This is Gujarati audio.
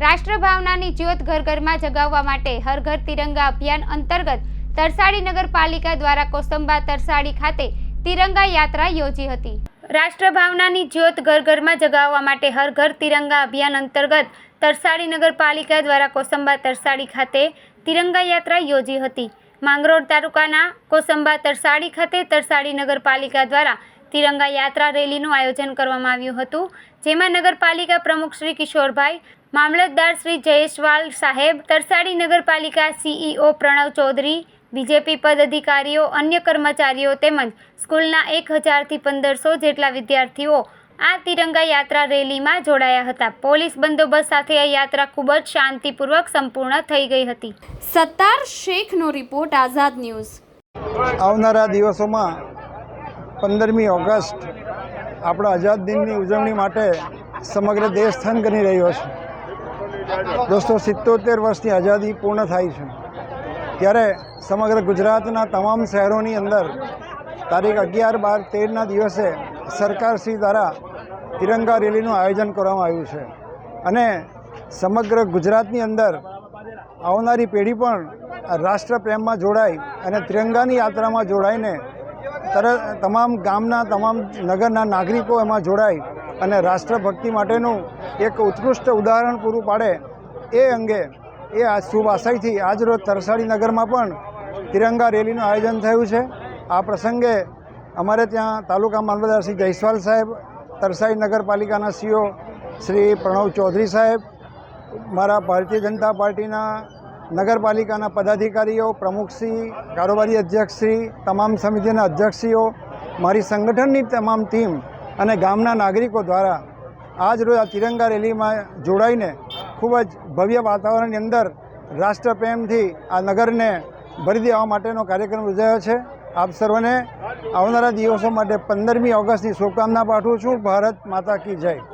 રાષ્ટ્રભાવનાની જ્યોત ઘર ઘરમાં જગાવવા માટે હર ઘર તિરંગા અભિયાન અંતર્ગત તરસાડી નગરપાલિકા દ્વારા કોસંબા તરસાડી ખાતે તિરંગા યાત્રા યોજી હતી. રાષ્ટ્રભાવનાની જ્યોત ઘર ઘરમાં જગાવવા માટે હર ઘર તિરંગા અભિયાન અંતર્ગત તરસાડી નગરપાલિકા દ્વારા કોસંબા તરસાડી ખાતે તિરંગા યાત્રા યોજી હતી. માંગરોળ તાલુકાના કોસંબા તરસાડી ખાતે તરસાડી નગરપાલિકા દ્વારા તિરંગા યાત્રા રેલીનું આયોજન કરવામાં આવ્યું હતું, જેમાં નગરપાલિકા પ્રમુખ શ્રી કિશોરભાઈ મામલતદાર શ્રી જયેશવાલ સાહેબ તરસાડી નગરપાલિકા સીઈઓ પ્રણવ ચૌધરી બીજેપી પદાધિકારીઓ અન્ય કર્મચારીઓ તેમજ સ્કૂલના એક હજારથી પંદરસો જેટલા વિદ્યાર્થીઓ આ તિરંગા યાત્રા રેલીમાં જોડાયા હતા. પોલીસ બંદોબસ્ત સાથે આ યાત્રા ખૂબ જ શાંતિપૂર્વક સંપૂર્ણ થઈ ગઈ હતી. સત્તાર શેખનો રિપોર્ટ આઝાદ ન્યૂઝ. આવનારા દિવસોમાં પંદરમી ઓગસ્ટ આપણા આઝાદ દિનની ઉજવણી માટે સમગ્ર દેશ થન કરી રહ્યો છે. દોસ્તો, સિત્તોતેર વર્ષની આઝાદી પૂર્ણ થાય છે. ત્યારે સમગ્ર ગુજરાતના તમામ શહેરોની અંદર તારીખ અગિયાર બાર તેરના દિવસે સરકારશ્રી દ્વારા તિરંગા રેલીનું આયોજન કરવામાં આવ્યું છે. અને સમગ્ર ગુજરાતની અંદર આવનારી પેઢી પણ રાષ્ટ્રપ્રેમમાં જોડાય અને ત્રિરંગાની યાત્રામાં જોડાઈને તરત તમામ ગામના, તમામ નગરના નાગરિકો એમાં જોડાય અને રાષ્ટ્રભક્તિ માટેનું એક ઉત્કૃષ્ટ ઉદાહરણ પૂરું પાડે એ અંગે એ આ શુભ આશયથી આજરોજ તરસાડી નગરમાં પણ તિરંગા રેલીનું આયોજન થયું છે. આ પ્રસંગે અમારે ત્યાં તાલુકા મામલતદાર શ્રી જયસ્વાલ સાહેબ તરસાડી નગરપાલિકાના સીઓ શ્રી પ્રણવ ચૌધરી સાહેબ, મારા ભારતીય જનતા પાર્ટીના નગરપાલિકાના પદાધિકારીઓ પ્રમુખશ્રી કારોબારી અધ્યક્ષશ્રી તમામ સમિતિના અધ્યક્ષશ્રીઓ મારી સંગઠનની તમામ ટીમ અને ગામના નાગરિકો દ્વારા આજ રોજ આ તિરંગા રેલીમાં જોડાઈને ખૂબ જ ભવ્ય વાતાવરણની અંદર રાષ્ટ્રપ્રેમથી આ નગરને ભરી દેવા માટેનો કાર્યક્રમ યોજાયો છે. આપ સર્વને આવનારા દિવસો માટે પંદરમી ઓગસ્ટની શુભકામના પાઠવું છું. ભારત માતા કી જય.